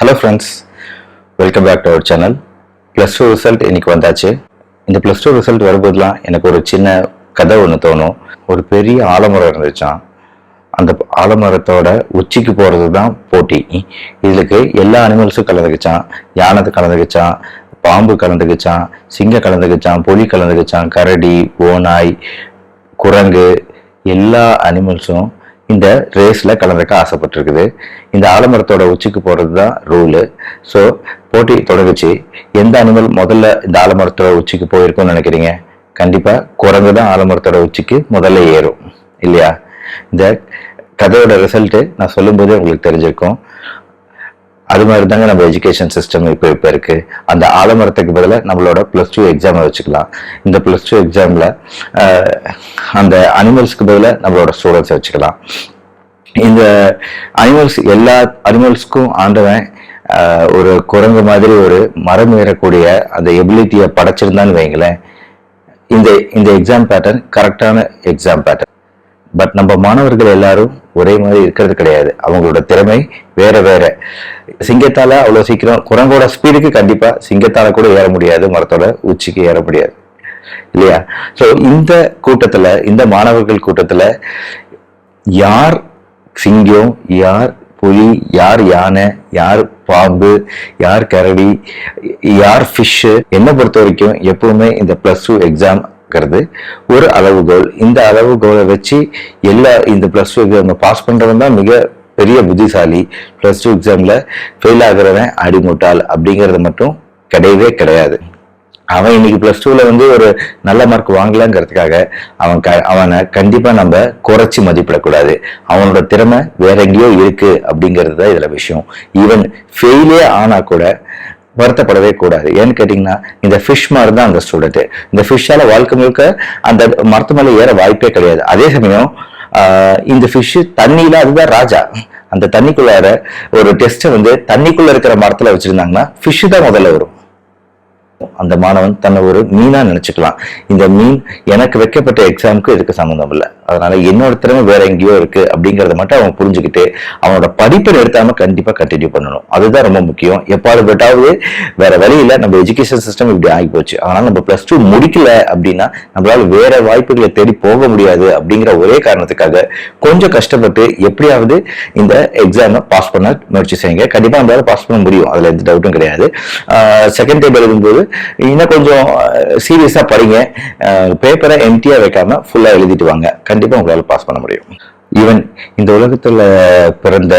Hello friends welcome back to our channel plus two result இன்னைக்கு வந்தாச்சு. இந்த plus two result வரும்போதுலாம் எனக்கு ஒரு சின்ன கதை ஒன்று தோணும். ஒரு பெரிய ஆலமரம் இருந்துச்சான் அந்த ஆலமரத்தோட உச்சிக்கு போகிறது தான் போட்டி. இதுக்கு எல்லா அனிமல்ஸும் கலந்துக்கிச்சான் யானை கலந்துக்கிச்சான் பாம்பு கலந்துக்கிச்சான் சிங்கம் கலந்துக்கிச்சான் புலி கலந்துக்கிச்சான் கரடி ஓநாய் குரங்கு எல்லா அனிமல்ஸும் இந்த ரேஸில் கலந்துக்க ஆசைப்பட்டிருக்குது. இந்த ஆலமரத்தோட உச்சிக்கு போகிறது தான் ரூலு ஸோ போட்டி தொடங்குச்சு. எந்த அனிமல் முதல்ல இந்த ஆலமரத்தோட உச்சிக்கு போயிருக்கும்னு நினைக்கிறீங்க? கண்டிப்பாக குரங்கு தான் ஆலமரத்தோட உச்சிக்கு முதல்ல ஏறும். இல்லையா? இந்த கதையோட ரிசல்ட்டு நான் சொல்லும்போதே உங்களுக்கு தெரிஞ்சிருக்கும். அது மாதிரி தாங்க நம்ம எஜுகேஷன் சிஸ்டம் இப்போ இப்போ இருக்கு. அந்த ஆலமரத்துக்கு பதிலாக நம்மளோட ப்ளஸ் டூ எக்ஸாமை வச்சுக்கலாம். இந்த ப்ளஸ் டூ எக்ஸாமில் அந்த அனிமல்ஸ்க்கு பதிலாக நம்மளோட ஸ்டூடெண்ட்ஸை வச்சுக்கலாம். இந்த அனிமல்ஸ் எல்லா அனிமல்ஸ்க்கும் ஆண்டவன் ஒரு குரங்கு மாதிரி ஒரு மரம் ஏறக்கூடிய அந்த எபிலிட்டியை படைச்சிருந்தான்னு வைங்களேன். இந்த இந்த எக்ஸாம் பேட்டர்ன் கரெக்டான எக்ஸாம் பேட்டர்ன் பட் நம்ம மாணவர்கள் எல்லாரும் ஒரே மாதிரி இருக்கிறது கிடையாது. அவங்களோட திறமை வேற வேற. சிங்கத்தால அவ்வளவு சீக்கிரம் குரங்கோட ஸ்பீடுக்கு கண்டிப்பா சிங்கத்தால கூட ஏற முடியாது மரத்தோட உச்சிக்கு ஏற முடியாது. இல்லையா? ஸோ இந்த கூட்டத்துல இந்த மாணவர்கள் கூட்டத்துல யார் சிங்கம் யார் புலி யார் யானை யார் பாம்பு யார் கரடி யார் ஃபிஷ்ஷு என்னை பொறுத்த வரைக்கும் எப்பவுமே இந்த ப்ளஸ் டூ எக்ஸாம் எக்ஸாம்ங்கிறது ஒரு அளவுகோல் இந்த அளவுகோலை வச்சு எல்லா இந்த ப்ளஸ் டூ எக்ஸாம் பாஸ் பண்ணுறவன் தான் மிக பெரிய புத்திசாலி. ப்ளஸ் டூ எக்ஸாமில் ஃபெயில் ஆகிறவன் அடிமுட்டாள் அப்படிங்கிறது மட்டும் கிடையவே கிடையாது. அவன் இன்னைக்கு ப்ளஸ் டூவில் வந்து ஒரு நல்ல மார்க் வாங்கலாங்கிறதுக்காக அவன் க அவனை கண்டிப்பாக நம்ம குறைச்சி மதிப்பிடக்கூடாது. அவனோட திறமை வேற எங்கேயோ இருக்கு அப்படிங்கிறது தான் இதுல விஷயம். ஈவன் ஃபெயிலே ஆனா கூட வருத்தப்படவே கூடாது. ஏன்னு கேட்டிங்கன்னா இந்த ஃபிஷ் மாதிரி தான் அந்த ஸ்டூடெண்ட் இந்த ஃபிஷ்ஷால வாழ்க்கை முழுக்க அந்த மரத்து மேலே ஏற வாய்ப்பே கிடையாது. அதே சமயம் இந்த ஃபிஷ் தண்ணியில அதுதான் ராஜா. அந்த தண்ணிக்குள்ளார ஒரு டெஸ்ட்டை வந்து தண்ணிக்குள்ள இருக்கிற மரத்துல வச்சிருந்தாங்கன்னா ஃபிஷ் தான் முதல்ல வரும். அந்த மாணவன் தன்னை ஒரு மீனா நினைச்சுக்கலாம். இந்த மீன் எனக்கு வைக்கப்பட்ட எக்ஸாமுக்கு இதுக்கு சம்மந்தம் இல்லை. அதனால என்னோட திறமை வேற எங்கேயோ இருக்கு அப்படிங்கறத மட்டும் அவன் புரிஞ்சுக்கிட்டு அவனோட படிப்பை நிறுத்தாம கண்டிப்பா கண்டினியூ பண்ணணும். அதுதான் ரொம்ப முக்கியம். எப்பாடு பட்டாவது வேற வழியில நம்ம எஜுகேஷன் சிஸ்டம் இப்படி ஆகி போச்சு ஆனால் நம்ம பிளஸ் டூ முடிக்கல அப்படின்னா நம்மளால வேற வாய்ப்புகளை தேடி போக முடியாது அப்படிங்கிற ஒரே காரணத்துக்காக கொஞ்சம் கஷ்டப்பட்டு எப்படியாவது இந்த எக்ஸாமை பாஸ் பண்ண முயற்சி செய்யுங்க. கண்டிப்பா நம்மளால பாஸ் பண்ண முடியும். அதுல எந்த டவுட்டும் கிடையாது. செகண்ட் டைம் எழுதும்போது இன்னும் கொஞ்சம் சீரியஸா படிங்க. பேப்பரை எம்டியா வைக்காம ஃபுல்லா எழுதிட்டு வாங்க. கண்டிப்பாக உங்களால் பாஸ் பண்ண முடியும். ஈவன் இந்த உலகத்தில் பிறந்த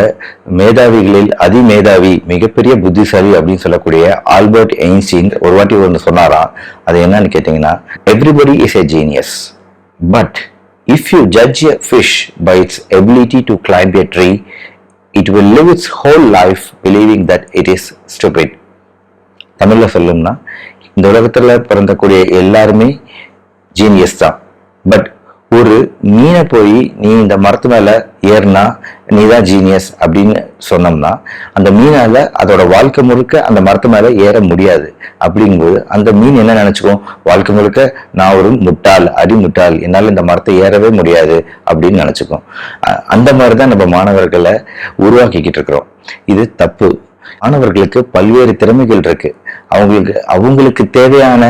மேதாவிகளில் அதிமேதாவி மிகப்பெரிய புத்திசாலி அப்படின்னு சொல்லக்கூடிய ஆல்பர்ட் எயின்ஸ்டீன் ஒரு வாட்டி ஒன்று சொன்னாராம். அது என்னன்னு கேட்டிங்கன்னா everybody is a genius but if you judge a fish by its ability to climb a tree it will live its whole life believing that it is stupid தமிழ்ல சொல்லணும்னா இந்த உலகத்துல பிறந்தக்கூடிய எல்லாருமே ஜீனியஸ் தான். பட் ஒரு மீனை போய் நீ இந்த மரத்து மேல ஏறினா நீ தான் ஜீனியஸ் அப்படின்னு சொன்னோம்னா அந்த மீனால அதோட வாழ்க்கை முழுக்க அந்த மரத்து மேல ஏற முடியாது. அப்படிங்கும்போது அந்த மீன் என்ன நினைச்சுக்கும்? வாழ்க்கை முழுக்க நான் ஒரு முட்டாள் அடி முட்டாள் என்னால் இந்த மரத்தை ஏறவே முடியாது அப்படின்னு நினைச்சுக்கும். அந்த மாதிரி தான் நம்ம மாணவர்களை உருவாக்கிக்கிட்டு இருக்கிறோம். இது தப்பு. மாணவர்களுக்கு பல்வேறு திறமைகள் இருக்கு. அவங்களுக்கு அவங்களுக்கு தேவையான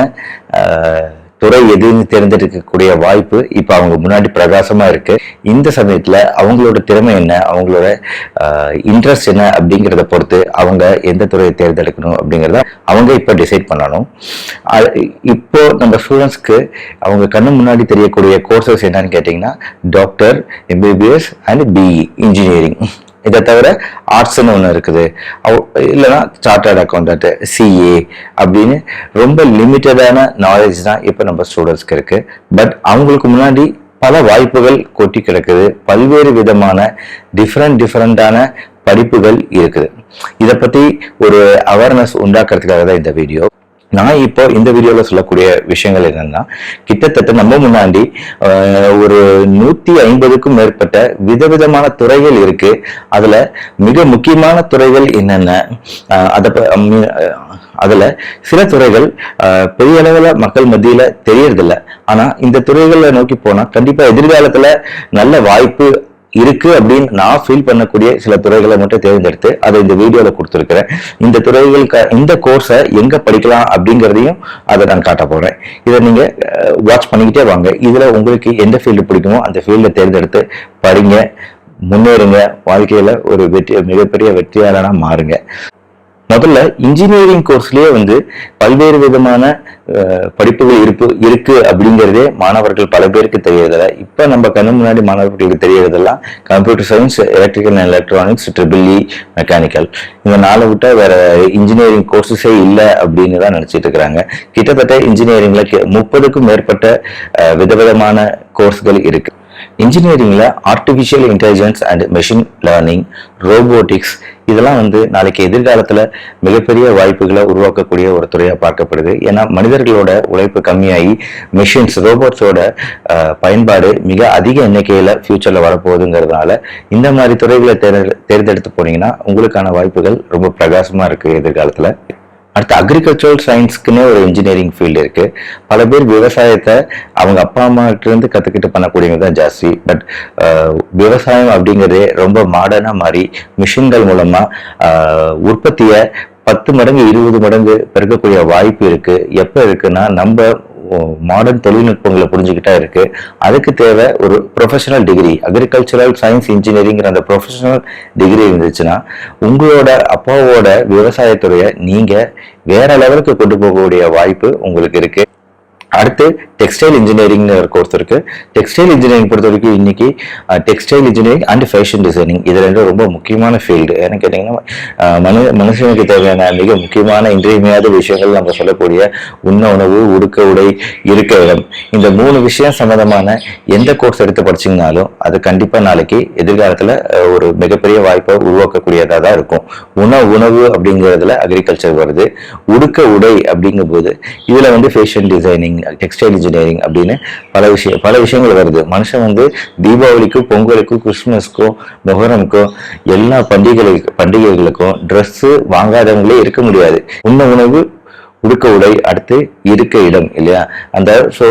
துறை எதுன்னு தேர்ந்தெடுக்கக்கூடிய வாய்ப்பு இப்போ அவங்க முன்னாடி பிரகாசமாக இருக்குது இந்த சமயத்தில் அவங்களோட திறமை என்ன? அவங்களோட இன்ட்ரெஸ்ட் என்ன அப்படிங்கிறத பொறுத்து அவங்க எந்த துறையை தேர்ந்தெடுக்கணும் அப்படிங்கிறத அவங்க இப்போ டிசைட் பண்ணணும். அது- இப்போ நம்ம ஸ்டூடெண்ட்ஸ்க்கு அவங்க கண்ணு முன்னாடி தெரியக்கூடிய கோர்சஸ் என்னன்னு கேட்டிங்கன்னா doctor MBBS and BE engineering இதை தவிர ஆர்ட்ஸ்னு ஒன்று இருக்குது. அவ்- இல்லைன்னா சார்ட்டர்ட் அக்கௌண்டன்ட் சிஏ அப்படின்னு ரொம்ப லிமிட்டடான நாலேஜ் தான் இப்போ நம்ம ஸ்டூடெண்ட்ஸ்க்கு இருக்குது பட் அவங்களுக்கு முன்னாடி பல வாய்ப்புகள் கொட்டி கிடக்குது. பல்வேறு விதமான டிஃப்ரெண்ட் டிஃப்ரெண்ட்டான படிப்புகள் இருக்குது. இதை பற்றி ஒரு அவேர்னஸ் உண்டாக்குறதுக்காக தான் இந்த வீடியோ நான் இப்போ இந்த வீடியோவில் சொல்லக்கூடிய விஷயங்கள் என்னன்னா கிட்டத்தட்ட நம்ம முன்னாடி ஒரு நூற்றி ஐம்பதுக்கும் மேற்பட்ட விதவிதமான துறைகள் இருக்கு. அதில் மிக முக்கியமான துறைகள் என்னென்ன அதை அதில் சில துறைகள் பெரிய அளவில் மக்கள் மத்தியில் தெரியறதில்ல. ஆனால் இந்த துறைகளை நோக்கி போனால் கண்டிப்பாக எதிர்காலத்தில் நல்ல வாய்ப்பு இருக்கு அப்படின்னு நான் ஃபீல் பண்ணக்கூடிய சில துறைகளை மட்டும் தேர்ந்தெடுத்து அதை இந்த வீடியோவில் கொடுத்துருக்குறேன். இந்த துறைகளுக்கு இந்த கோர்ஸை எங்கே படிக்கலாம் அப்படிங்கிறதையும் அதை நான் காட்ட போகிறேன் இதை நீங்கள் வாட்ச் பண்ணிக்கிட்டே வாங்க. இதில் உங்களுக்கு எந்த ஃபீல்டு பிடிக்குமோ அந்த ஃபீல்டை தேர்ந்தெடுத்து படிங்க முன்னேறுங்க. வாழ்க்கையில் ஒரு வெற்றி மிகப்பெரிய வெற்றியாளனாக மாறுங்க. முதல்ல இன்ஜினியரிங் கோர்ஸ்லயே வந்து பல்வேறு விதமான படிப்புகள் இருப்பு இருக்கு அப்படிங்கிறதே மாணவர்கள் பல பேருக்கு தெரியறதில்ல. இப்போ நம்ம கண்ணு முன்னாடி மாணவர்களுக்கு தெரியறதெல்லாம் computer science electrical and electronics triple E mechanical இந்த நாளை விட்டால் வேற இன்ஜினியரிங் கோர்சஸே இல்லை அப்படின்னு தான் நினச்சிட்டு இருக்கிறாங்க. கிட்டத்தட்ட இன்ஜினியரிங்ல முப்பதுக்கும் மேற்பட்ட விதவிதமான கோர்ஸ்கள் இருக்கு. இன்ஜினியரிங்ல artificial intelligence and machine learning robotics இதெல்லாம் வந்து நாளைக்கு எதிர்காலத்தில் மிகப்பெரிய வாய்ப்புகளை உருவாக்கக்கூடிய ஒரு துறையாக பார்க்கப்படுது. ஏன்னா மனிதர்களோட உழைப்பு கம்மியாகி மிஷின்ஸ் ரோபோட்ஸோட பயன்பாடு மிக அதிக எண்ணிக்கையில் ஃப்யூச்சரில் வரப்போகுதுங்கிறதுனால இந்த மாதிரி துறைகளை தேர் தேர்ந்தெடுத்து போனீங்கன்னா உங்களுக்கான வாய்ப்புகள் ரொம்ப பிரகாசமாக இருக்குது எதிர்காலத்தில். அடுத்து அக்ரிகல்ச்சரல் சயின்ஸ்க்குன்னு ஒரு இன்ஜினியரிங் ஃபீல்டு இருக்குது பல பேர் விவசாயத்தை அவங்க அப்பா அம்மாட்டிருந்து கற்றுக்கிட்டு பண்ணக்கூடியவங்க தான் ஜாஸ்தி. பட் விவசாயம் அப்படிங்கிறதே ரொம்ப மாடர்னாக மாறி மிஷின்கள் மூலமாக உற்பத்தியை பத்து மடங்கு இருபது மடங்கு பெருக்கக்கூடிய வாய்ப்பு இருக்குது எப்போ இருக்குன்னா நம்ம மாடர்ன் தொழில்நுட்பங்களை புரிஞ்சுக்கிட்டா இருக்கு. அதுக்கு தேவை ஒரு ப்ரொஃபஷனல் டிகிரி அக்ரிகல்ச்சரல் சயின்ஸ் இன்ஜினியரிங்கிற அந்த ப்ரொஃபஷனல் டிகிரி இருந்துச்சுன்னா உங்களோட அப்பாவோட விவசாயத்துறையை நீங்க வேற லெவலுக்கு கொண்டு போகக்கூடிய வாய்ப்பு உங்களுக்கு இருக்கு. அடுத்து டெக்ஸ்டைல் இன்ஜினியரிங்னு கோர்ஸ் இருக்கு. டெக்ஸ்டைல் இன்ஜினியரிங் பொறுத்த வரைக்கும் இன்னைக்கு textile engineering and fashion designing இது ரெண்டும் ரொம்ப முக்கியமான ஃபீல்டு ஏன்னு கேட்டிங்கன்னா மனு மனுஷனுக்கு தேவையான மிக முக்கியமான இன்றியமையாத விஷயங்கள் நம்ம சொல்லக்கூடிய உண்ண உணவு உடுக்க உடை இருக்க இடம். இந்த மூணு விஷயம் சம்மந்தமான எந்த கோர்ஸ் எடுத்து படிச்சிங்கனாலும் அது கண்டிப்பாக நாளைக்கு எதிர்காலத்தில் ஒரு மிகப்பெரிய வாய்ப்பை உருவாக்கக்கூடியதாக தான் இருக்கும். உணவு உணவு அப்படிங்கிறதுல அக்ரிகல்ச்சர் வருது. உடுக்க உடை அப்படிங்கும்போது இதில் வந்து ஃபேஷன் டிசைனிங் டெக்ஸ்டைல் இன்ஜினியரிங் அப்படின்னு பல விஷயம் பல விஷயங்கள் வருது. மனுஷன் வந்து தீபாவளிக்கும் பொங்கலுக்கும் கிறிஸ்துமஸ்க்கும் மொஹரமுக்கும் எல்லா பண்டிகை பண்டிகைகளுக்கும் ட்ரெஸ்ஸு வாங்காதவங்களே இருக்க முடியாது. உண்ண உணவு உடுக்க உடை அடுத்து இருக்க இடம் இல்லையா? அந்த ஸோ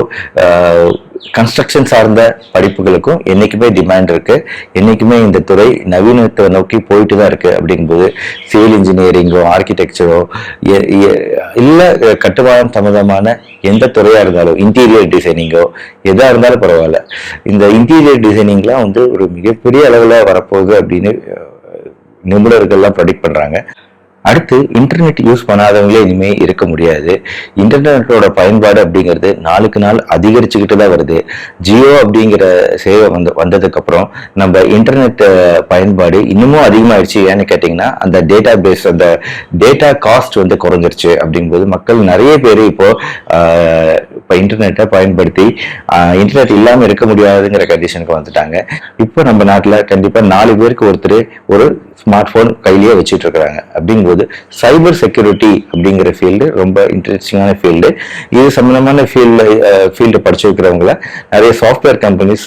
கன்ஸ்ட்ரக்ஷன் சார்ந்த படிப்புகளுக்கும் என்றைக்குமே டிமாண்ட் இருக்கு. என்னைக்குமே இந்த துறை நவீனத்தை நோக்கி போயிட்டு தான் இருக்கு அப்படிங்கும்போது சிவில் இன்ஜினியரிங்கோ ஆர்கிடெக்சரோ இல்லை கட்டுமானம் சம்மந்தமான எந்த துறையா இருந்தாலும் இன்டீரியர் டிசைனிங்கோ எதாக இருந்தாலும் பரவாயில்ல. இந்த இன்டீரியர் டிசைனிங்லாம் வந்து ஒரு மிகப்பெரிய அளவில் வரப்போகுது அப்படின்னு நிபுணர்கள்லாம் ப்ரெடிக்ட் பண்ணுறாங்க அடுத்து இன்டர்நெட் யூஸ் பண்ணாதவங்களே இனிமே இருக்க முடியாது. இன்டர்நெட்டோட பயன்பாடு அப்படிங்கிறது நாளுக்கு நாள் அதிகரிச்சுக்கிட்டு தான் வருது. ஜியோ அப்படிங்கிற சேவை வந்து வந்ததுக்கப்புறம் நம்ம இன்டர்நெட் பயன்பாடு இன்னமும் அதிகமாயிடுச்சு. ஏன்னு கேட்டிங்கன்னா அந்த டேட்டா பேஸ் அந்த டேட்டா காஸ்ட் வந்து குறைஞ்சிருச்சு அப்படிங்கும்போது மக்கள் நிறைய பேர் இப்போ இப்போ இன்டர்நெட்டை பயன்படுத்தி இன்டர்நெட் இல்லாமல் இருக்க முடியாதுங்கிற கண்டிஷனுக்கு வந்துட்டாங்க. இப்போ நம்ம நாட்டில் கண்டிப்பாக நாலு பேருக்கு ஒருத்தர் ஒரு ஸ்மார்ட் ஃபோன் கையிலேயே வச்சுட்டு இருக்கிறாங்க அப்படிங்கும்போது சைபர் செக்யூரிட்டி அப்படிங்கிற ஃபீல்டு ரொம்ப இன்ட்ரெஸ்டிங்கான ஃபீல்டு இது சம்பந்தமான ஃபீல்டு ஃபீல்டு படிச்சிருக்கிறவங்கள நிறைய சாஃப்ட்வேர் கம்பெனிஸ்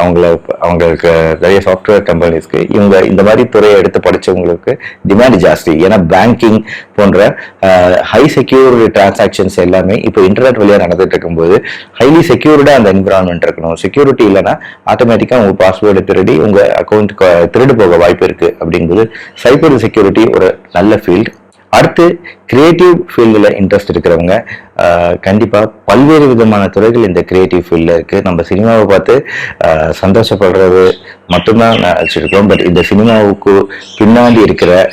அவங்கள அவங்களுக்கு நிறைய சாஃப்ட்வேர் கம்பெனிஸ்க்கு இவங்க இந்த மாதிரி துறையை எடுத்து படித்தவங்களுக்கு டிமாண்ட் ஜாஸ்தி. ஏன்னா பேங்கிங் போன்ற ஹை செக்யூர் டிரான்சாக்ஷன்ஸ் எல்லாமே இப்போ இன்டர்நெட் வழியாக நடந்துட்டு இருக்கும்போது ஹைலி செக்யூர்டாக அந்த என்விரான்மெண்ட் இருக்கணும். செக்யூரிட்டி இல்லைன்னா ஆட்டோமேட்டிக்காக உங்கள் பாஸ்வேர்டு திருடி உங்கள் அக்கௌண்ட் திருடு போக வாய்ப்பு இருக்குது அப்படிங்கிறது சைபர் செக்யூரிட்டி ஒரு நல்ல ஃபீல்டு அடுத்து கிரியேட்டிவ் ஃபீல்டில் இன்ட்ரெஸ்ட் இருக்கிறவங்க கண்டிப்பாக பல்வேறு விதமான துறைகள் இந்த கிரியேட்டிவ் ஃபீல்டில் இருக்குது நம்ம சினிமாவை பார்த்து சந்தோஷப்படுறது மட்டும்தான் நினச்சிருக்கோம் பட் இந்த சினிமாவுக்கு பின்னாடி இருக்கிற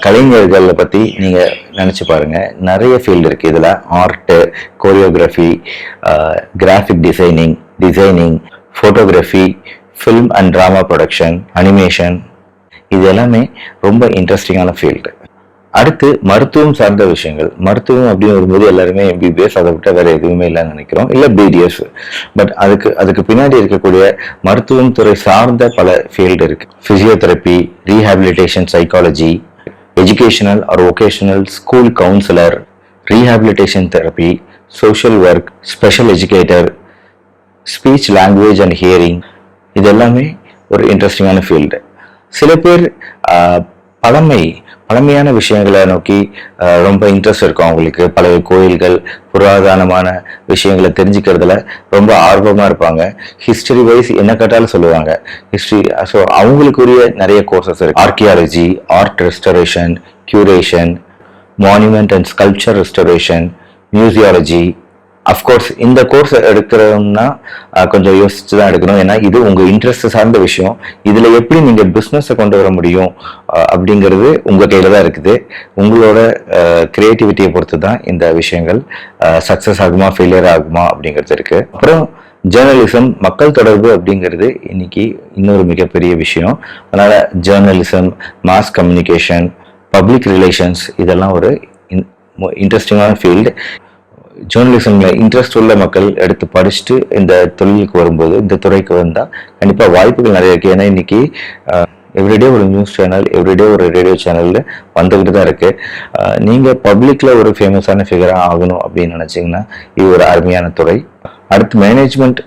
கலைஞர்களை பற்றி நீங்கள் நினச்சி பாருங்க. நிறைய ஃபீல்டு இருக்குது இதில் art choreography graphic designing designing photography film and drama production animation இது எல்லாமே ரொம்ப இன்ட்ரெஸ்டிங்கான ஃபீல்டு அடுத்து மருத்துவம் சார்ந்த விஷயங்கள். மருத்துவம் அப்படின்னு வரும்போது எல்லாருமே எம்பிபிஎஸ் அதை விட்டால் வேறு எதுவுமே இல்லைன்னு நினைக்கிறோம். இல்லை பிடிஎஸ் பட் அதுக்கு அதுக்கு பின்னாடி இருக்கக்கூடிய மருத்துவம் துறை சார்ந்த பல ஃபீல்டு இருக்கு. Physiotherapy rehabilitation psychology educational or vocational school counsellor rehabilitation therapy social work special educator speech language and hearing இது எல்லாமே ஒரு இன்ட்ரெஸ்டிங்கான ஃபீல்டு சில பேர் பழமை பழமையான விஷயங்களை நோக்கி ரொம்ப இன்ட்ரெஸ்ட் இருக்கும் அவங்களுக்கு. பழைய கோயில்கள் புராதனமான விஷயங்களை தெரிஞ்சுக்கிறதுல ரொம்ப ஆர்வமாக இருப்பாங்க. ஹிஸ்டரி வைஸ் என்ன கேட்டாலும் சொல்லுவாங்க. ஹிஸ்டரி ஸோ அவங்களுக்குரிய நிறைய கோர்சஸ் இருக்கு. Archaeology art restoration curation monument and sculpture restoration museology of course இந்த கோர்ஸ் எடுக்கிறோம்னா கொஞ்சம் யோசிச்சு தான் எடுக்கணும். ஏன்னா இது உங்கள் இன்ட்ரெஸ்ட் சார்ந்த விஷயம். இதில் எப்படி நீங்கள் பிஸ்னஸை கொண்டு வர முடியும் அப்படிங்கிறது உங்கள் கையில் தான் இருக்குது. உங்களோட க்ரியேட்டிவிட்டியை பொறுத்து தான் இந்த விஷயங்கள் சக்ஸஸ் ஆகுமா ஃபெயிலியர் ஆகுமா அப்படிங்கிறது இருக்குது அப்புறம் ஜேர்னலிசம் மக்கள் தொடர்பு அப்படிங்கிறது இன்னைக்கு இன்னொரு மிகப்பெரிய விஷயம். அதனால் journalism mass communication public relations இதெல்லாம் ஒரு இன்ட்ரெஸ்டிங்கான ஃபீல்டு ஜேர்னலிசம்ல இன்ட்ரெஸ்ட் உள்ள மக்கள் எடுத்து படிச்சுட்டு இந்த தொழிலுக்கு வரும்போது இந்த துறைக்கு வந்தால் கண்டிப்பாக வாய்ப்புகள் நிறைய இருக்குது ஏன்னா இன்னைக்கு எவ்ரிடே ஒரு நியூஸ் சேனல் எவ்ரிடே ஒரு ரேடியோ சேனலில் வந்துக்கிட்டு தான் இருக்குது நீங்கள் பப்ளிக்கில் ஒரு ஃபேமஸான ஃபிகராக ஆகணும் அப்படின்னு நினச்சிங்கன்னா இது ஒரு அருமையான துறை. அடுத்து மேனேஜ்மெண்ட்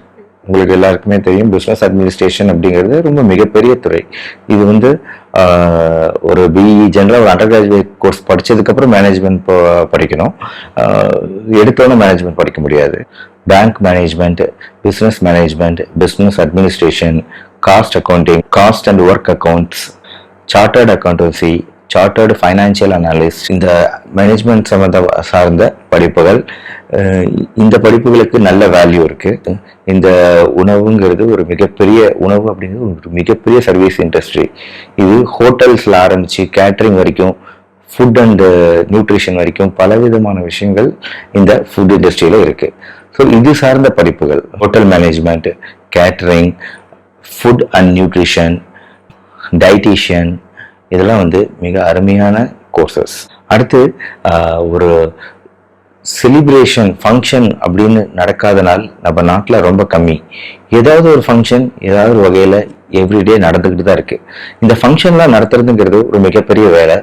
உங்களுக்கு எல்லாருக்குமே தெரியும். பிஸ்னஸ் அட்மினிஸ்ட்ரேஷன் அப்படிங்கிறது ரொம்ப மிகப்பெரிய துறை. இது வந்து ஒரு பிஇ ஜெனரல் ஒரு அண்டர் கிராஜுவேட் கோர்ஸ் படித்ததுக்கப்புறம் மேனேஜ்மெண்ட் படிக்கணும். எடுத்தோன்னே மேனேஜ்மெண்ட் படிக்க முடியாது. Bank management business management business administration cost accounting cost and work accounts chartered accountancy chartered financial analyst இந்த மேனேஜ்மெண்ட் சம்மந்த சார்ந்த படிப்புகள் இந்த படிப்புகளுக்கு நல்ல வேல்யூ இருக்குது இந்த உணவுங்கிறது ஒரு மிகப்பெரிய உணவு அப்படிங்கிறது ஒரு மிகப்பெரிய சர்வீஸ் இண்டஸ்ட்ரி இது ஹோட்டல்ஸில் ஆரம்பிச்சு கேட்ரிங் வரைக்கும் ஃபுட் அண்ட் நியூட்ரிஷன் வரைக்கும் பலவிதமான விஷயங்கள் இந்த ஃபுட் இண்டஸ்ட்ரியில் இருக்குது ஸோ இது சார்ந்த படிப்புகள் hotel management catering food and nutrition dietitian இதெல்லாம் வந்து மிக அருமையான கோர்சஸ் அடுத்து ஒரு செலிப்ரேஷன் ஃபங்க்ஷன் அப்படின்னு நடக்காத நாள் நம்ம நாட்டில் ரொம்ப கம்மி. ஏதாவது ஒரு ஃபங்க்ஷன் ஏதாவது ஒரு வகையில் எவ்ரிடே நடந்துக்கிட்டு தான் இருக்குது இந்த ஃபங்க்ஷன்லாம் நடத்துறதுங்கிறது ஒரு மிகப்பெரிய வேலை.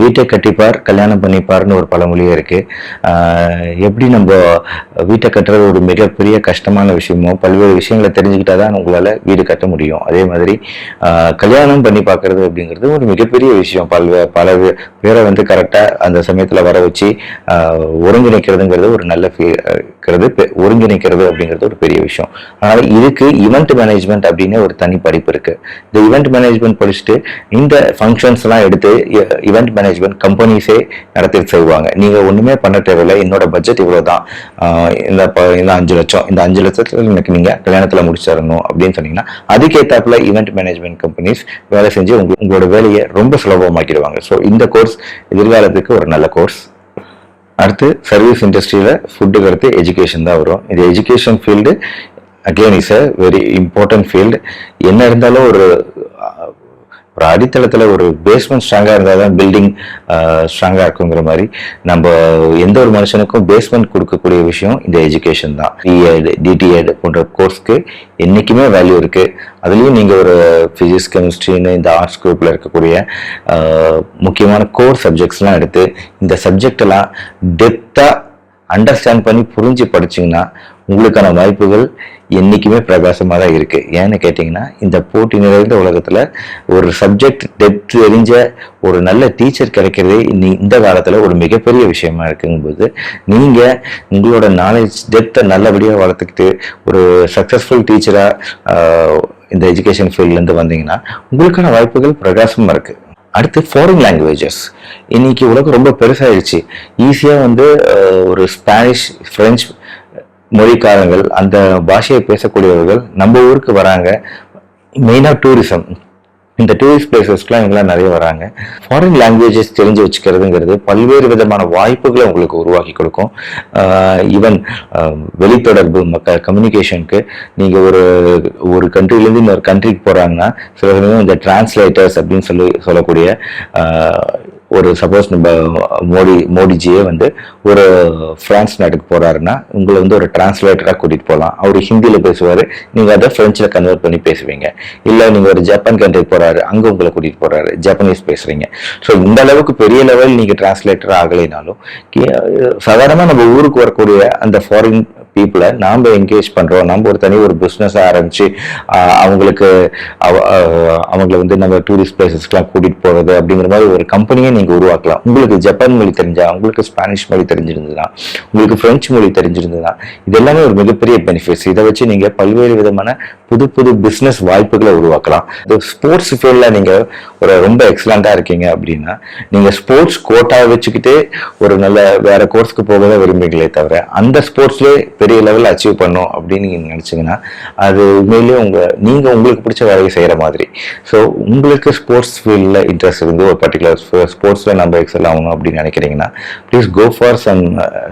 வீட்டை கட்டிப்பார் கல்யாணம் பண்ணிப்பார்னு ஒரு பழமொழியே இருக்குது எப்படி நம்ம வீட்டை கட்டுறது ஒரு மிகப்பெரிய கஷ்டமான விஷயமோ பல்வேறு விஷயங்களை தெரிஞ்சுக்கிட்டா தான் உங்களால் வீடு கட்ட முடியும். அதே மாதிரி கல்யாணம் பண்ணி பார்க்கறது அப்படிங்கிறது ஒரு மிகப்பெரிய விஷயம். பல்வே பல பேரை வந்து கரெக்டாக அந்த சமயத்தில் வர வச்சு ஒருங்கிணைக்கிறதுங்கிறது ஒரு நல்ல ஃபீ- இருக்கிறது ஒருங்கிணைக்கிறது அப்படிங்கிறது ஒரு பெரிய விஷயம். அதனால் இதுக்கு ஈவெண்ட் மேனேஜ்மெண்ட் அப்படின்னு ஒரு தனி படிப்பு இருக்கு. இந்த ஈவெண்ட் மேனேஜ்மெண்ட் படிச்சுட்டு இந்த ஃபங்க்ஷன்ஸ் எல்லாம் எடுத்து ஈவெண்ட் மேனேஜ்மெண்ட் கம்பெனிஸே நடத்திட்டு செய்வாங்க நீங்க ஒண்ணுமே பண்ண தேவையில்லை. என்னோட பட்ஜெட் இவ்வளவுதான். தான் இந்த ப- இந்த அஞ்சு லட்சம். இந்த அஞ்சு லட்சத்துல எனக்கு நீங்க கல்யாணத்துல முடிச்சிடணும் அப்படின்னு சொன்னீங்கன்னா அதுக்கேத்தாப்புல ஈவெண்ட் மேனேஜ்மெண்ட் கம்பெனிஸ் வேலை செஞ்சு உங்க- உங்களோட வேலையை ரொம்ப சுலபமாக்கிடுவாங்க. ஸோ இந்த கோர்ஸ் எதிர்காலத்துக்கு ஒரு நல்ல கோர்ஸ் அடுத்து சர்வீஸ் இண்டஸ்ட்ரியில் ஃபுட்டுக்கு அடுத்து எஜுகேஷன் தான் வரும். இது education field again is a very important field என்ன இருந்தாலும் ஒரு ஒரு அடித்தளத்தில் ஒரு பேஸ்மெண்ட் ஸ்ட்ராங்காக இருந்தால் தான் பில்டிங் ஸ்ட்ராங்காக இருக்குங்கிற மாதிரி. நம்ம எந்த ஒரு மனுஷனுக்கும் பேஸ்மெண்ட் கொடுக்கக்கூடிய விஷயம் இந்த எஜுகேஷன் தான். பிஎட் டிடிஎட் போன்ற கோர்ஸ்க்கு என்றைக்குமே வேல்யூ இருக்குது அதுலேயும் நீங்கள் ஒரு ஃபிசிக்ஸ் கெமிஸ்ட்ரின்னு இந்த ஆர்ட்ஸ் குரூப்பில் இருக்கக்கூடிய முக்கியமான கோர் சப்ஜெக்ட்ஸ்லாம் எடுத்து இந்த சப்ஜெக்டெல்லாம் டெப்த்தாக அண்டர்ஸ்டாண்ட் பண்ணி புரிஞ்சு படிச்சிங்கன்னா உங்களுக்கான வாய்ப்புகள் என்றைக்குமே பிரகாசமாக தான் இருக்குது ஏன்னு கேட்டிங்கன்னா இந்த போட்டி நிறைந்த உலகத்தில் ஒரு சப்ஜெக்ட் டெப்த் தெரிஞ்ச ஒரு நல்ல டீச்சர் கிடைக்கிறதே நீ இந்த காலத்தில் ஒரு மிகப்பெரிய விஷயமா இருக்குங்கும்போது நீங்கள் உங்களோட நாலேஜ் டெப்த்தை நல்லபடியாக வளர்த்துக்கிட்டு ஒரு சக்ஸஸ்ஃபுல் டீச்சராக இந்த எஜுகேஷன் ஃபீல்ட்லேருந்து வந்தீங்கன்னா உங்களுக்கான வாய்ப்புகள் பிரகாசமாக இருக்குது அடுத்து ஃபாரின் லாங்குவேஜஸ் இன்னைக்கு உலகம் ரொம்ப பெருசாகிடுச்சு ஈஸியாக வந்து ஒரு ஸ்பானிஷ் ஃப்ரெஞ்சு மொழிக்காரங்கள் அந்த பாஷையை பேசக்கூடியவர்கள் நம்ம ஊருக்கு வராங்க. மெயினாக டூரிசம் இந்த டூரிஸ்ட் பிளேசஸ்க்குலாம் இவங்களாம் நிறைய வராங்க. ஃபாரின் லாங்குவேஜஸ் தெரிஞ்சு வச்சுக்கிறதுங்கிறது பல்வேறு விதமான வாய்ப்புகளை உங்களுக்கு உருவாக்கி கொடுக்கும். ஈவன் வெளித்தொடர்பு மக்கள் கம்யூனிகேஷனுக்கு நீங்கள் ஒரு ஒரு கண்ட்ரிலேருந்து இன்னொரு கண்ட்ரிக்கு போகிறாங்கன்னா சில சமயம் இந்த டிரான்ஸ்லேட்டர்ஸ் அப்படின்னு சொல்லி சொல்லக்கூடிய ஒரு சப்போஸ் நம்ம மோடி மோடிஜியே வந்து ஒரு பிரான்ஸ் நாட்டுக்கு போகிறாருன்னா உங்களை வந்து ஒரு டிரான்ஸ்லேட்டராக கூட்டிகிட்டு போகலாம் அவர் ஹிந்தியில் பேசுவார். நீங்கள் அதை ஃப்ரெஞ்சில் கன்வெர்ட் பண்ணி பேசுவீங்க. இல்லை நீங்கள் ஒரு ஜப்பான் கண்ட்ரிக்கு போகிறாரு அங்கே உங்களை கூட்டிகிட்டு போகிறாரு ஜப்பனீஸ் பேசுகிறீங்க ஸோ இந்த அளவுக்கு பெரிய லெவல் நீங்கள் டிரான்ஸ்லேட்டர் ஆகலைனாலும் சாதாரணமாக நம்ம ஊருக்கு வரக்கூடிய அந்த ஃபாரின் பீப்புளை நாம் என்கேஜ் பண்ணுறோம் நம்ம ஒரு தனி ஒரு பிஸ்னஸ் ஆரம்பித்து அவங்களுக்கு அவ- அவங்கள வந்து நம்ம டூரிஸ்ட் பிளேசஸ்க்கெலாம் கூட்டிகிட்டு போகிறது அப்படிங்கிற மாதிரி ஒரு கம்பெனியை நீங்கள் உருவாக்கலாம். உங்களுக்கு ஜப்பான் மொழி தெரிஞ்சா உங்களுக்கு ஸ்பானிஷ் மொழி தெரிஞ்சிருந்ததுன்னா உங்களுக்கு பிரெஞ்சு மொழி தெரிஞ்சிருந்ததுன்னா இது எல்லாமே ஒரு மிகப்பெரிய பெனிஃபிட்ஸ் இதை வச்சு நீங்கள் பல்வேறு விதமான புது புது பிஸ்னஸ் வாய்ப்புகளை உருவாக்கலாம். இந்த ஸ்போர்ட்ஸ் ஃபீல்டில் நீங்கள் ஒரு ரொம்ப எக்ஸலண்ட்டாக இருக்கீங்க அப்படின்னா நீங்கள் ஸ்போர்ட்ஸ் கோட்டாவை வச்சுக்கிட்டு ஒரு நல்ல வேற கோர்ஸ்க்கு போக தான் விரும்புகிறீங்களே தவிர அந்த ஸ்போர்ட்ஸ்லேயே பெரிய லெவலில் அச்சீவ் பண்ணோம் அப்படின்னு நீங்கள் நினச்சிங்கன்னா அது உண்மையிலேயே உங்கள் நீங்கள் உங்களுக்கு பிடிச்ச வேலையை செய்கிற மாதிரி. ஸோ உங்களுக்கு ஸ்போர்ட்ஸ் ஃபீல்டில் இன்ட்ரெஸ்ட் இருந்து ஒரு பர்டிகுலர் ஸ்போர்ட்ஸில் நம்ம எக்ஸல் ஆகணும் அப்படின்னு நினைக்கிறீங்கன்னா please go for some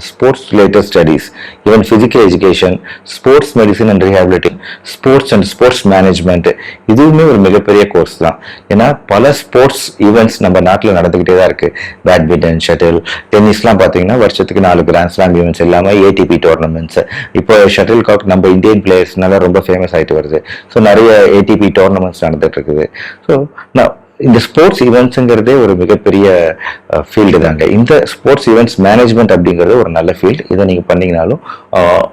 sports related studies even physical education sports medicine and rehabilitating sports and sports management இதுவுமே ஒரு மிகப்பெரிய கோர்ஸ் தான். ஏன்னா பல ஸ்போர்ட்ஸ் ஈவெண்ட்ஸ் நம்ம நாட்டில் நடந்துக்கிட்டே தான் இருக்கு. பேட்மிண்டன் ஷட்டில் டென்னிஸ்லாம் பார்த்தீங்கன்னா வருஷத்துக்கு நாலு கிராண்ட் ஸ்லாம் ஈவெண்ட்ஸ் இல்லாமல் ஏடிபி டோர்னமெண்ட்ஸ் இப்போ ஷட்டில் காக் நம்ம இந்தியன் பிளேயர்ஸ்னால ரொம்ப ஃபேமஸ் ஆயிட்டு வருது. ஸோ நிறைய ஏடிபி டோர்னமெண்ட்ஸ் நடந்துட்டு இருக்குது. ஸோ நான் இந்த ஸ்போர்ட்ஸ் ஈவெண்ட்ஸுங்கிறதே ஒரு மிகப்பெரிய ஃபீல்டு தாங்க. இந்த ஸ்போர்ட்ஸ் ஈவெண்ட்ஸ் மேனேஜ்மெண்ட் அப்படிங்கிறது ஒரு நல்ல ஃபீல்டு இதை நீங்கள் பண்ணிங்கனாலும்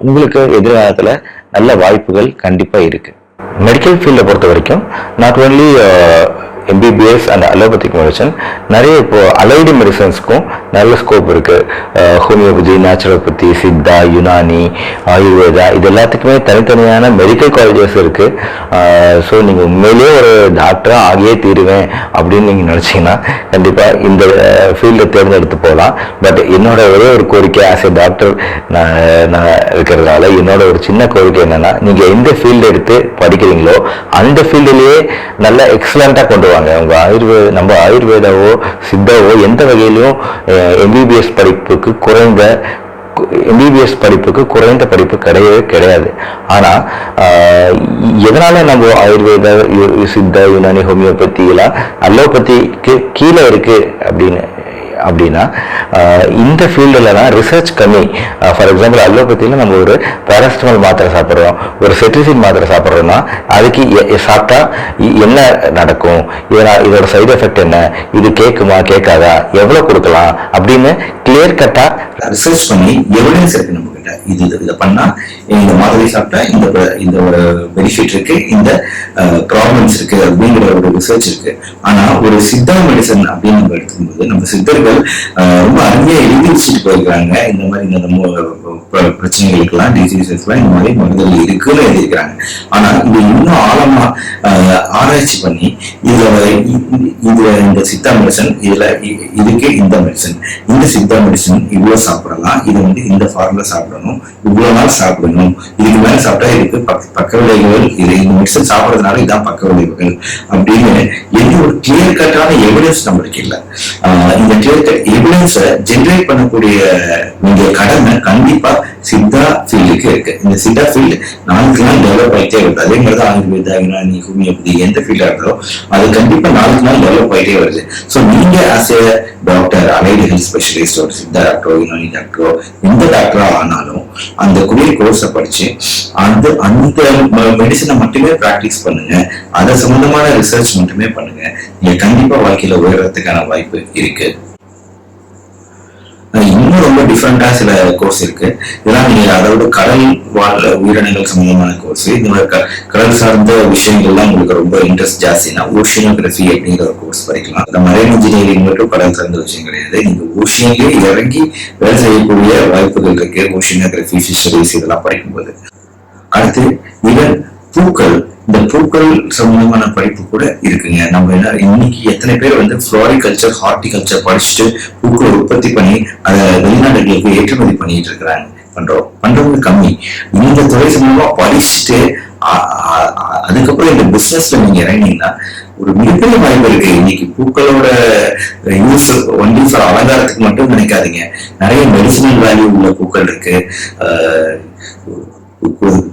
உங்களுக்கு எதிர்காலத்தில் நல்ல வாய்ப்புகள் கண்டிப்பாக இருக்குது மெடிக்கல் ஃபீல்டை பொறுத்த வரைக்கும் not only MBBS and allopathic medicine நிறைய இப்போ அலைடு மெடிசன்ஸ்க்கும் நல்ல ஸ்கோப் இருக்கு. ஹோமியோபதி நேச்சுரோபதி சித்தா யுனானி ஆயுர்வேதா இது எல்லாத்துக்குமே தனித்தனியான மெடிக்கல் காலேஜஸ் இருக்கு. ஸோ நீங்கள் உண்மையிலேயே ஒரு டாக்டராக ஆகியே தீருவேன் அப்படின்னு நீங்கள் நினச்சிங்கன்னா கண்டிப்பாக இந்த ஃபீல்டை தேர்ந்தெடுத்து போகலாம். பட் என்னோட ஒரே ஒரு கோரிக்கை ஆஸ் ஏ டாக்டர் நான் நான் இருக்கிறதுனால என்னோட ஒரு சின்ன கோரிக்கை என்னன்னா நீங்கள் எந்த ஃபீல்டு எடுத்து படிக்கிறீங்களோ அந்த ஃபீல்டுலேயே நல்ல எக்ஸலண்ட்டாக கொண்டு வாங்க உங்கள் ஆயுர்வேத நம்ம ஆயுர்வேதாவோ சித்தாவோ எந்த வகையிலையும் எம்பிபிஎஸ் படிப்புக்கு குறைந்த எம்பிபிஎஸ் படிப்புக்கு குறைந்த படிப்பு கிடையவே கிடையாது. ஆனால் எதனால நம்ம ஆயுர்வேத யு- யுனானி ஹோமியோபதி எல்லாம் அலோபதிக்கு கீழே இருக்கு அப்படின்னு அப்படின்னா இந்த ஃபீல்டில் தான் ரிசர்ச் கம்மி. ஃபார் எக்ஸாம்பிள் அலோபதியில் நம்ம ஒரு பேராசிட்டமால் மாத்திரை சாப்பிட்றோம். ஒரு செட்ரிசின் மாத்திரை சாப்பிட்றோம்னா அதுக்கு எ- சாப்பிட்டா இ- என்ன நடக்கும்? இதனால் இதோட சைடு எஃபெக்ட் என்ன? இது கேட்குமா கேட்காதா எவ்வளோ கொடுக்கலாம்? அப்படின்னு கிளியர் கட்டாக ரிசர்ச் பண்ணி எவிடன்ஸ் இருக்கு நம்ம இது இதை பண்ணா இந்த மாதிரி சாப்பிட்டா இந்த இந்த ஒரு பெனிஃபிட் இருக்கு இந்த ப்ராப்ளம்ஸ் இருக்கு அப்படிங்கிற ஒரு ரிசர்ச் இருக்கு. ஆனா ஒரு சித்தா மெடிசன் அப்படின்னு நம்ம எடுத்துக்கும்போது நம்ம சித்தர்கள் ரொம்ப அருமையா எழுதி வச்சுட்டு போயிருக்காங்க. இந்த மாதிரி இந்த நம்ம பிரச்சனைகளுக்கெல்லாம் டிசீசஸ்லாம் இந்த மாதிரி மருந்துகள் இருக்குன்னு எழுதியிருக்கிறாங்க. ஆனா இது இன்னும் ஆழமா ஆராய்ச்சி பண்ணி இதுல இதுல இந்த சித்தா மெடிசன் இதுல இதுக்கு இந்த மெடிசன் இந்த சித்தா மெடிசன் இவ்வளவு சாப்பிடலாம் இது வந்து இந்த ஃபார்ம்ல சாப்பிடணும். இவ்வளவு நாள் சாப்பிடணும். இதுக்கு மேல சாப்பிட்டா இதுக்கு பக்க பக்க விளைவுகள் இது இந்த மெடிசன் சாப்பிடறதுனால இதான் பக்க விளைவுகள் அப்படின்னு எந்த ஒரு கிளியர் கட்டான எவிடன்ஸ் நம்மளுக்கு இல்லை. ஆஹ் இந்த கிளியர் கட் எவிடன்ஸை ஜென்ரேட் பண்ணக்கூடிய உங்க கடமை கண்டிப்பா சித்தா ஃபீல்டுக்கு இருக்கு. இந்த சித்தா ஃபீல்டு நாளுக்கு நாள் டெவலப் ஆகிட்டே வருது. அதே மாதிரி தான் ஆயுர்வேதா யுனானி ஹோமியோபதி எந்த ஃபீல்டா இருந்தாலும் அது கண்டிப்பா நாளுக்கு நாள் டெவலப் ஆகிட்டே வருது. ஸோ நீங்க as a doctor allied health specialist ஒரு சித்தா டாக்டரோ யுனானி டாக்டரோ எந்த டாக்டரா ஆனாலும் அந்த குடிய கோர்ஸை படிச்சு அந்த அந்த மெடிசனை மட்டுமே ப்ராக்டிஸ் பண்ணுங்க. அதை சம்பந்தமான ரிசர்ச் மட்டுமே பண்ணுங்க. நீங்க கண்டிப்பா வாழ்க்கையில உயர்றதுக்கான வாய்ப்பு இருக்கு. ரொம்ப டிஃப்ரெண்டா சில கோர்ஸ் இருக்கு. இதெல்லாம் நீங்க அதாவது கடல் வாழ் உயிரினங்கள் சம்பந்தமான கோர்ஸ் இந்த மாதிரி க- கடல் சார்ந்த விஷயங்கள்லாம் உங்களுக்கு ரொம்ப இன்ட்ரெஸ்ட் ஜாஸ்தினா ஓஷியோகிராஃபி அப்படிங்கிற ஒரு கோர்ஸ் படிக்கலாம். இந்த மரைன் இன்ஜினியரிங் மட்டும் கடல் சார்ந்த விஷயம் கிடையாது. நீங்க ஓஷியன்லயே இறங்கி வேலை செய்யக்கூடிய வாய்ப்புகள் இருக்கு. ஓஷியோகிராஃபி ஃபிஷரிஸ் இதெல்லாம் படிக்கும்போது. அடுத்து ஈவன் பூக்கள் இந்த பூக்கள் சம்பந்தமான படிப்பு கூட இருக்குங்க. நம்ம என்ன இன்னைக்கு எத்தனை பேர் வந்து ஃப்ளாரிகல்ச்சர் ஹார்டிகல்ச்சர் படிச்சுட்டு பூக்களை உற்பத்தி பண்ணி அதை வெளிநாடுகளுக்கு ஏற்றுமதி பண்ணிட்டு இருக்கிறாங்க. பண்றோம். பண்றவங்க கம்மி. இந்த துறை சம்பந்தமா படிச்சுட்டு அதுக்கப்புறம் இந்த பிசினஸ்ல நீங்க இறங்கினீங்கன்னா ஒரு மிகப்பெரிய வாய்ப்பு இருக்கு. இன்னைக்கு பூக்களோட யூஸ் ஒன்லி ஃபார் அலங்காரத்துக்கு மட்டும் நினைக்காதீங்க. நிறைய மெடிசினல் வேல்யூ உள்ள பூக்கள் இருக்கு.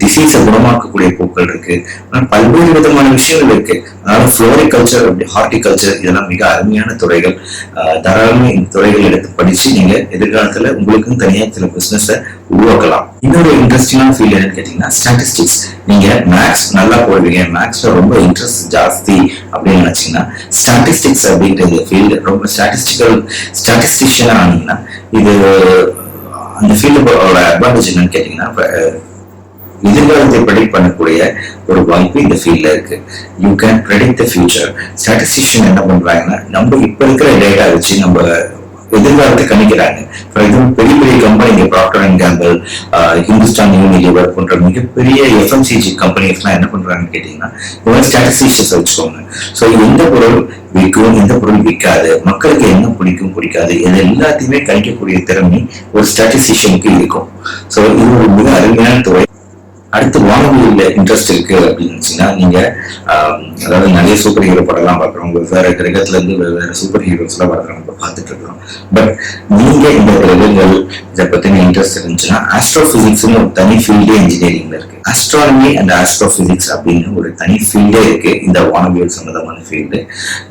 டிசீஸை குணமாக்கக்கூடிய பூக்கள் இருக்கு. ஆனால் பல்வேறு விதமான விஷயங்கள் இருக்கு. அதனால ஃப்ளோரிகல்ச்சர் அப்படி ஹார்டிகல்ச்சர் இதெல்லாம் மிக அருமையான துறைகள். தாராளமாக இந்த துறைகள் எடுத்து படிச்சு நீங்க எதிர்காலத்துல உங்களுக்கும் தனியாக சில பிசினஸை உருவாக்கலாம். இன்னொரு இன்ட்ரெஸ்டிங்கான ஃபீல்ட் என்னன்னு கேட்டீங்கன்னா ஸ்டாட்டிஸ்டிக்ஸ் நீங்க மேக்ஸ் நல்லா போடுவீங்க. மேக்ஸ்ல ரொம்ப இன்ட்ரெஸ்ட் ஜாஸ்தி அப்படின்னு நினைச்சீங்கன்னா ஸ்டாட்டிஸ்டிக்ஸ் அப்படின்ற ஃபீல்டு ரொம்ப ஸ்டாட்டிஸ்டிக்கல் ஸ்டாட்டிஸ்டிஷியனா ஆனீங்கன்னா இது அந்த ஃபீல்டோட அட்வான்டேஜ் என்னன்னு கேட்டீங்கன்னா எதிர்காலத்தை ப்ரெடிக்ட் பண்ணக்கூடிய ஒரு வாய்ப்பு இந்த ஃபீல்டில் இருக்கு. You can predict the future statistician என்ன பண்ணுறாங்கன்னா நம்ம இப்போ இருக்கிற டேட்டா வச்சு நம்ம எதிர்காலத்தை கணிக்கிறாங்க. ஃபார் எக்ஸாம்பிள் பெரிய பெரிய கம்பெனிங்க Procter and Gamble Hindustan Unilever FMCG மிகப்பெரிய எஃப்எம்சிஜி கம்பெனிஸ்லாம் என்ன பண்றாங்கன்னு கேட்டீங்கன்னா இவங்க ஸ்டாட்டிஸ்டிஷியஸ் வச்சுக்கோங்க. ஸோ எந்த பொருள் விற்கும் எந்த பொருள் விற்காது மக்களுக்கு என்ன பிடிக்கும் பிடிக்காது இது எல்லாத்தையுமே கணிக்கக்கூடிய திறமை ஒரு ஸ்டாட்டிஸ்டிஷியனுக்கு இருக்கும். ஸோ இது ஒரு மிக அருமையான துறை. அடுத்து வானொலியில இன்ட்ரெஸ்ட் இருக்கு அப்படின்னு இருந்துச்சுன்னா நீங்க அதாவது நிறைய சூப்பர் ஹீரோ படம்லாம் பார்க்குறோம். வேற கிரகத்துல இருந்து வேற சூப்பர் ஹீரோஸ் எல்லாம் பார்த்துட்டு இருக்கோம். பட் நீங்க இந்த கிரகங்கள் இதை பத்தின இன்ட்ரெஸ்ட் இருந்துச்சுன்னா ஆஸ்ட்ரோபிசிக்ஸ்னு ஒரு தனி ஃபீல்டே இன்ஜினியரிங்ல இருக்கு. அஸ்ட்ரானமி அண்ட் ஆஸ்ட்ரோபிசிக்ஸ் அப்படின்னு ஒரு தனி ஃபீல்டே இருக்கு. இந்த வானவியல் சம்பந்தமான ஃபீல்டு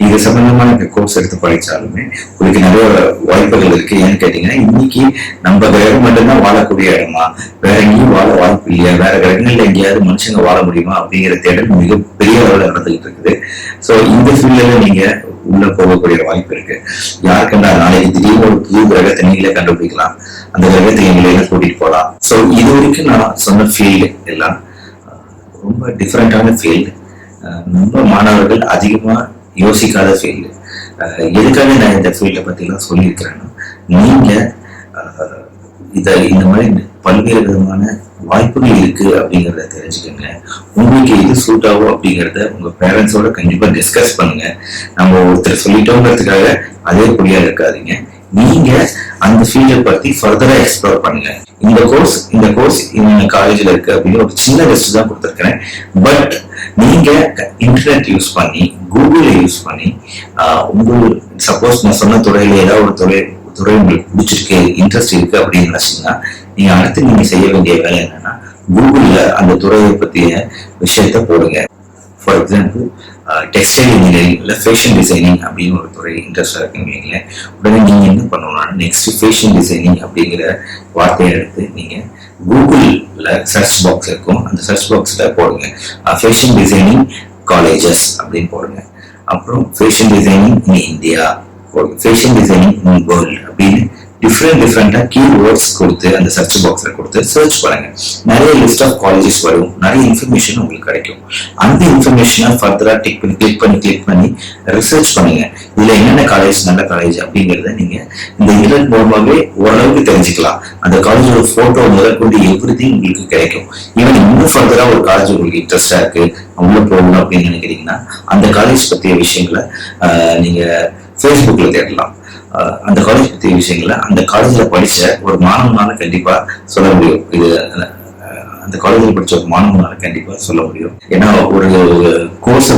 இது சம்பந்தமான கோர்ஸ் எடுத்து படிச்சாலுமே உங்களுக்கு நிறைய வாய்ப்புகள் இருக்கு. ஏன்னு கேட்டீங்கன்னா இன்னைக்கு நம்ம கிரகம் மட்டும்தான் வாழக்கூடிய இடமா? வேற எங்கேயும் வாழ வாய்ப்பு இல்லையா? வேற கிரகங்கள்ல எங்கேயாவது மனுஷங்க வாழ முடியுமா? அப்படிங்கிற தேடல் மிகப்பெரிய அளவில் நடந்துகிட்டு இருக்குது. ஸோ இந்த ஃபீல்டுல நீங்க உள்ள போகக்கூடிய வாய்ப்பு இருக்கு. யாருக்குண்டா நாளைக்கு திடீர்னு ஒரு புது கிரகத்தை நீங்களே கண்டுபிடிக்கலாம். அந்த கிரகத்தை எங்களை கூட்டிட்டு போகலாம். ஸோ இது வரைக்கும் நான் சொன்ன ஃபீல்டு எல்லாம் ரொம்ப டிஃப்ரெண்டான ஃபீல்டு ரொம்ப மாணவர்கள் அதிகமாக யோசிக்காத ஃபீல்டு எதுக்காக நான் இந்த ஃபீல்டை பற்றிலாம் சொல்லியிருக்கிறேன்னா நீங்கள் இதை இந்த மாதிரி பல்வேறு விதமான வாய்ப்புகள் இருக்கு அப்படிங்கிறத தெரிஞ்சுக்கோங்க. உங்களுக்கு எது சூட் ஆகும் அப்படிங்கிறத உங்க பேரண்ட்ஸோட கண்டிப்பா டிஸ்கஸ் பண்ணுங்க. நம்ம ஒருத்தர் சொல்லிட்டோங்கிறதுக்காக அதே புரியா இருக்காதீங்க. நீங்க அந்த ஃபீல்டை பத்தி ஃபர்தரா எக்ஸ்ப்ளோர் பண்ணுங்க. இந்த கோர்ஸ் இந்த கோர்ஸ் இந்த காலேஜ்ல இருக்கு அப்படின்னு ஒரு சின்ன லிஸ்ட் தான் கொடுத்துருக்கிறேன். பட் நீங்க இன்டர்நெட் யூஸ் பண்ணி கூகுளை யூஸ் பண்ணி உங்கள் சப்போஸ் நான் சொன்ன துறையில ஏதாவது ஒரு துறை துறை உங்களுக்கு பிடிச்சிருக்கு இன்ட்ரெஸ்ட் இருக்கு அப்படின்னு நினைச்சீங்கன்னா நீங்க அடுத்து நீங்க செய்ய வேண்டிய வேலை என்னன்னா கூகுள்ல அந்த துறையை பத்திய விஷயத்த போடுங்க. ஃபார் எக்ஸாம்பிள் டெக்ஸ்டைல் இன்ஜினியரிங் இல்லை ஃபேஷன் டிசைனிங் அப்படின்னு ஒரு துறை இன்ட்ரெஸ்டாக இருக்குன்னு வைங்களேன். உடனே நீங்கள் என்ன பண்ணணும்னா நெக்ஸ்ட் ஃபேஷன் டிசைனிங் அப்படிங்கிற வார்த்தையை எடுத்து நீங்கள் கூகுளில் சர்ச் பாக்ஸ் இருக்கும். அந்த சர்ச் பாக்ஸில் போடுங்க. ஃபேஷன் டிசைனிங் காலேஜஸ் அப்படின்னு போடுங்க. அப்புறம் fashion designing in India fashion designing in world அப்படின்னு டிஃப்ரெண்ட் டிஃப்ரெண்டாக கீவேர்ட்ஸ் கொடுத்து அந்த சர்ச் பாக்ஸில் கொடுத்து சர்ச் பண்ணுங்க. நிறைய லிஸ்ட் ஆஃப் காலேஜஸ் வரும். நிறைய இன்ஃபர்மேஷன் உங்களுக்கு கிடைக்கும். அந்த இன்ஃபர்மேஷனை ஃபர்தராக டிக் பண்ணி கிளிக் பண்ணி கிளிக் பண்ணி ரிசர்ச் பண்ணுங்க. இதில் என்னென்ன காலேஜ் நல்ல காலேஜ் அப்படிங்கிறத நீங்கள் இந்த இன்டர்நெட் மூலமாகவே ஓரளவுக்கு தெரிஞ்சுக்கலாம். அந்த காலேஜோட போட்டோ முதற்கொண்டு எவ்ரி உங்களுக்கு கிடைக்கும்? ஈவன் இன்னும் ஃபர்தராக ஒரு காலேஜ் உங்களுக்கு இன்ட்ரெஸ்டாக இருக்குது உள்ள போகணும் அப்படின்னு நினைக்கிறீங்கன்னா அந்த காலேஜ் பற்றிய விஷயங்களை நீங்கள் ஃபேஸ்புக்கில் தேடலாம். அந்த காலேஜ் பற்றிய விஷயங்களை அந்த காலேஜில் படித்த ஒரு மாணவனால கண்டிப்பாக சொல்ல முடியும். இது அந்த காலேஜில் படித்த ஒரு மாணவனால கண்டிப்பாக சொல்ல முடியும். ஏன்னா ஒரு கோர்ஸை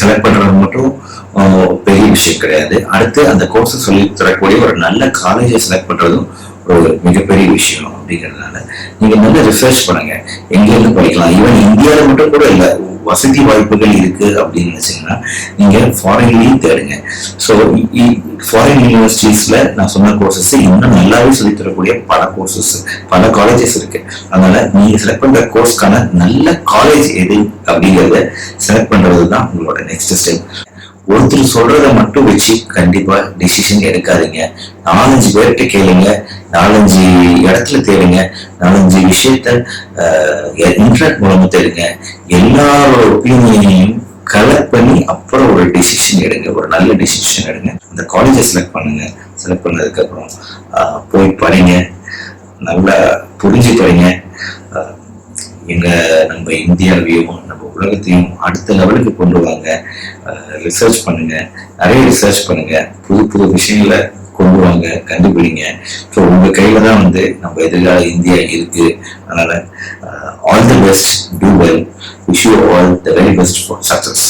செலக்ட் பண்ணுறது மட்டும் பெரிய விஷயம் கிடையாது. அடுத்து அந்த கோர்ஸை சொல்லி தரக்கூடிய ஒரு நல்ல காலேஜை செலக்ட் பண்ணுறதும் ஒரு மிகப்பெரிய விஷயம் அப்படிங்கிறதுனால நீங்கள் நல்லா ரிசர்ச் பண்ணுங்க. எங்கேருந்து படிக்கலாம்? ஈவன் இந்தியாவில் மட்டும் கூட இல்லை. வசதி வாய்ப்புகள் இருக்கு அப்படின்னு நினைச்சீங்கன்னா நீங்க ஃபாரின்லயும் தேடுங்க. ஸோ ஃபாரின் யூனிவர்சிட்டிஸ்ல நான் சொன்ன கோர்சஸ் இன்னும் நல்லாவே சொல்லித்தரக்கூடிய பல கோர்சஸ் பல காலேஜஸ் இருக்கு. அதனால நீங்க செலக்ட் பண்ற கோர்ஸ்க்கான நல்ல காலேஜ் எது அப்படிங்கறத செலக்ட் பண்றது தான் உங்களோட நெக்ஸ்ட் ஸ்டெப் ஒருத்தர் சொல்றத மட்டும் வச்சு கண்டிப்பா டிசிஷன் எடுக்காதீங்க. நாலஞ்சு பேர்கிட்ட கேளுங்க நாலஞ்சு இடத்துல தேடுங்க நாலஞ்சு விஷயத்த இன்டர்நெட் மூலமா தேடுங்க. எல்லாரோட ஒப்பீனியனையும் கலெக்ட் பண்ணி அப்புறம் ஒரு டிசிஷன் எடுங்க. ஒரு நல்ல டிசிஷன் எடுங்க. அந்த காலேஜை செலக்ட் பண்ணுங்க. செலக்ட் பண்ணதுக்கப்புறம் போய் படிங்க. நல்லா புரிஞ்சு படிங்க எங்க நம்ம இந்தியாவையும் நம்ம உலகத்தையும் அடுத்த லெவலுக்கு கொண்டு வாங்க. ரிசர்ச் பண்ணுங்க. நிறைய ரிசர்ச் பண்ணுங்க. புது புது விஷயங்களை கொண்டு வாங்க. கண்டுபிடிங்க. ஸோ உங்க கையில தான் வந்து நம்ம எதிர்கால இந்தியா இருக்கு. அதனால all the best do well wish you all the very best for success